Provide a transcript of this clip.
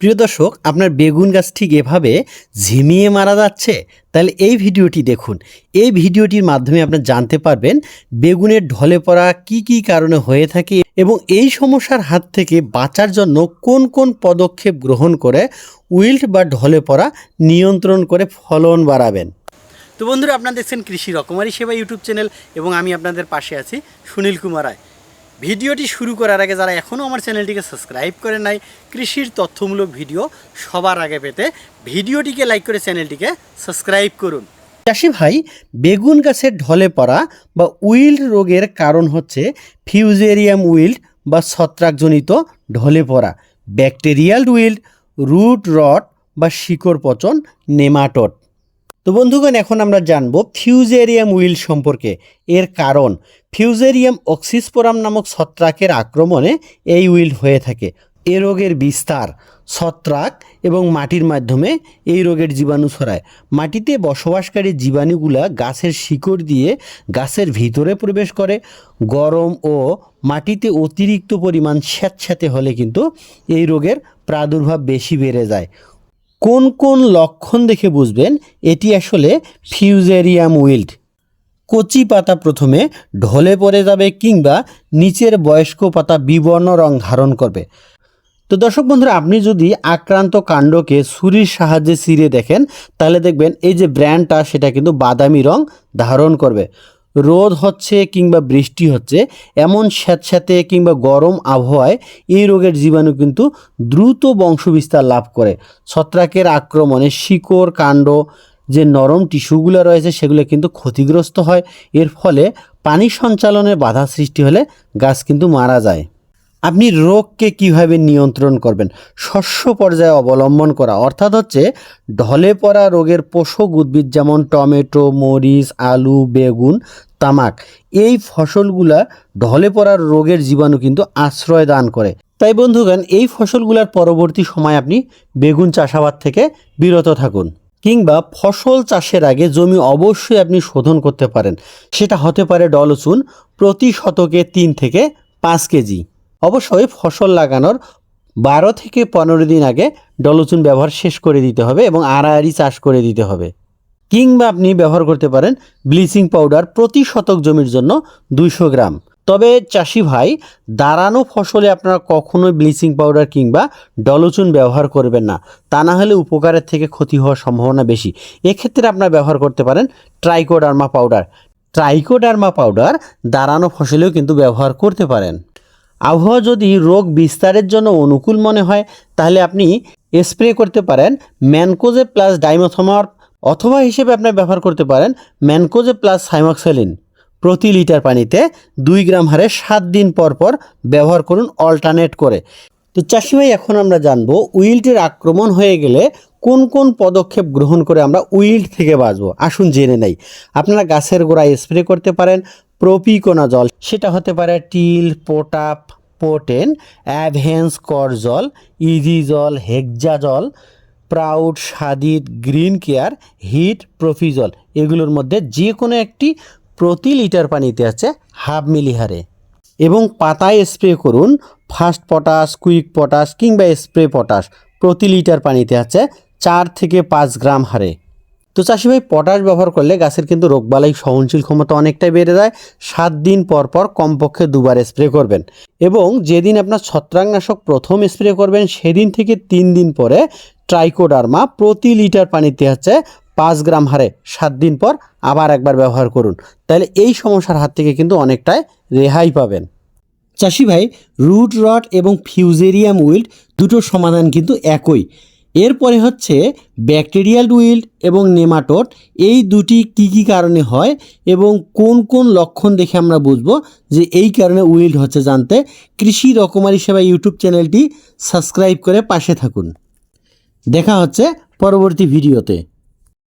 প্রিয় দর্শক, আপনার বেগুন গাছ ঠিক এভাবে ঝিমিয়ে মারা যাচ্ছে? তাহলে এই ভিডিওটি দেখুন। এই ভিডিওটির মাধ্যমে আপনি জানতে পারবেন বেগুনের ঢলে পড়া কি কি কারণে হয়ে থাকে এবং এই সমস্যার হাত থেকে বাঁচার জন্য কোন কোন পদক্ষেপ গ্রহণ করে উইল্ট বা ঢলে পড়া নিয়ন্ত্রণ করে ফলন বাড়াবেন। তো বন্ধুরা, আপনারা দেখছেন কৃষি রকমারি সেবা ইউটিউব চ্যানেল এবং আমি আপনাদের পাশে আছি সুনীল কুমার রায়। ভিডিওটি শুরু করার আগে যারা এখনও আমার চ্যানেলটিকে সাবস্ক্রাইব করে নাই, কৃষির তথ্যমূলক ভিডিও সবার আগে পেতে ভিডিওটিকে লাইক করে চ্যানেলটিকে সাবস্ক্রাইব করুন। চাষি ভাই, বেগুন গাছের ঢলে পড়া বা উইল্ড রোগের কারণ হচ্ছে ফিউজেরিয়াম উইল্ড বা ছত্রাকজনিত ঢলে পড়া, ব্যাকটেরিয়াল উইল্ড, রুট রট বা শিকড় পচন, নেমাটোড। তো বন্ধুগণ, এখন আমরা জানব ফিউজেরিয়াম উইল সম্পর্কে। এর কারণ, ফিউজেরিয়াম অক্সিসপোরাম নামক ছত্রাকের আক্রমণে এই উইল হয়ে থাকে। এ রোগের বিস্তার, ছত্রাক এবং মাটির মাধ্যমে এই রোগের জীবাণু ছড়ায়। মাটিতে বসবাসকারী জীবাণুগুলা গাছের শিকড় দিয়ে গাছের ভিতরে প্রবেশ করে। গরম ও মাটিতে অতিরিক্ত পরিমাণ স্যাঁতস্যাঁতে হলে কিন্তু এই রোগের প্রাদুর্ভাব বেশি বেড়ে যায়। কোন কোন লক্ষণ দেখে বুঝবেন? এটি আসলে ফিউজেরিয়াম উইল্ড। কচি পাতা প্রথমে ঢলে পড়ে যাবে কিংবা নিচের বয়স্ক পাতা বিবর্ণ রং ধারণ করবে। তো দর্শক বন্ধুরা, আপনি যদি আক্রান্ত কাণ্ডকে ছুরির সাহায্যে ছিঁড়ে দেখেন, তাহলে দেখবেন এই যে ব্র্যান্ডটা, সেটা কিন্তু বাদামি রং ধারণ করবে। রোদ হচ্ছে কিংবা বৃষ্টি হচ্ছে, এমন স্যাঁতস্যাঁতে কিংবা গরম আবহাওয়ায় এই রোগের জীবাণু কিন্তু দ্রুত বংশবিস্তার লাভ করে। ছত্রাকের আক্রমণে শিকড়, কাণ্ড, যে নরম টিস্যুগুলো রয়েছে সেগুলো কিন্তু ক্ষতিগ্রস্ত হয়। এর ফলে পানি সঞ্চালনে বাধা সৃষ্টি হলে গাছ কিন্তু মারা যায়। আপনি রোগকে কীভাবে নিয়ন্ত্রণ করবেন? শস্য পর্যায়ে অবলম্বন করা, অর্থাৎ হচ্ছে ঢলে পড়া রোগের পোষক উদ্ভিদ যেমন টমেটো, মরিচ, আলু, বেগুন, তামাক, এই ফসলগুলা ঢলে পড়ার রোগের জীবাণু কিন্তু আশ্রয় দান করে। তাই বন্ধুগণ, এই ফসলগুলার পরবর্তী সময় আপনি বেগুন চাষাবাদ থেকে বিরত থাকুন কিংবা ফসল চাষের আগে জমি অবশ্যই আপনি শোধন করতে পারেন। সেটা হতে পারে ডলচুন প্রতি শতকে তিন থেকে পাঁচ কেজি। অবশ্যই ফসল লাগানোর বারো থেকে পনেরো দিন আগে ডলচুন ব্যবহার শেষ করে দিতে হবে এবং আড়াআড়ি চাষ করে দিতে হবে। কিংবা আপনি ব্যবহার করতে পারেন ব্লিচিং পাউডার প্রতি শতক জমির জন্য দুইশো গ্রাম। তবে চাষি ভাই, দাঁড়ানো ফসলে আপনারা কখনোই ব্লিচিং পাউডার কিংবা ডলচুন ব্যবহার করবেন না। তা না হলে উপকারের থেকে ক্ষতি হওয়ার সম্ভাবনা বেশি। এক্ষেত্রে আপনারা ব্যবহার করতে পারেন ট্রাইকোডার্মা পাউডার। ট্রাইকোডার্মা পাউডার দাঁড়ানো ফসলেও কিন্তু ব্যবহার করতে পারেন। আবহাওয়া যদি রোগ বিস্তারের জন্য অনুকূল মনে হয়, তাহলে আপনি স্প্রে করতে পারেন ম্যানকোজে প্লাস ডাইমোথমার অথবা হিসেবে আপনি ব্যবহার করতে পারেন ম্যানকোজে প্লাস সাইমক্সেলিন। প্রতি লিটার পানিতে দুই গ্রাম হারে সাত দিন পর পর ব্যবহার করুন অল্টারনেট করে। তো চাষি ভাই, এখন আমরা জানব উইল্টের আক্রমণ হয়ে গেলে কোন কোন পদক্ষেপ গ্রহণ করে আমরা উইল্ট থেকে বাঁচবো। আসুন জেনে নেই। আপনারা গাছের গোড়ায় স্প্রে করতে পারেন প্রপিকোনা জল। সেটা হতে পারে টিল, পোটাপ, পোটেন অ্যাভেন্স কর জল, ইজি জল, হেক্সা জল, প্রাউড, সাদিদ, গ্রিন কেয়ার, হিট প্রফিজল এগুলোর মধ্যে যে কোনো একটি প্রতি লিটার পানিতে আছে হাফ মিলিহারে। এবং পাতায় স্প্রে করুন ফাস্ট পটাশ, কুইক পটাশ কিংবা স্প্রে পটাশ প্রতি লিটার পানিতে আছে চার থেকে পাঁচ গ্রাম হারে। তো চাষি ভাই পটাশ ব্যবহার করলে গাছের কিন্তু রোগবালাই সহনশীল ক্ষমতা অনেকটাই বেড়ে যায়। সাত দিন পর পর কমপক্ষে দুবার স্প্রে করবেন। এবং যেদিন আপনার ছত্রাকনাশক প্রথম স্প্রে করবেন, সেদিন থেকে তিন দিন পরে ট্রাইকোডার্মা প্রতি লিটার পানিতে হচ্ছে পাঁচ গ্রাম হারে সাত দিন পর আবার একবার ব্যবহার করুন। তাহলে এই সমস্যার হাত থেকে কিন্তু অনেকটাই রেহাই পাবেন। চাষি ভাই রুট রট এবং ফিউজেরিয়াম উইল্ড দুটোর সমাধান কিন্তু একই। এরপরে হচ্ছে ব্যাকটেরিয়াল উইল্ড এবং নেমাটোড, এই দুটি কি কি কারণে হয় এবং কোন কোন লক্ষণ দেখে আমরা বুঝব যে এই কারণে উইল্ড হচ্ছে জানতে। কৃষি রকমারি সেবা ইউটিউব চ্যানেলটি সাবস্ক্রাইব করে পাশে থাকুন। দেখা হচ্ছে পরবর্তী ভিডিওতে।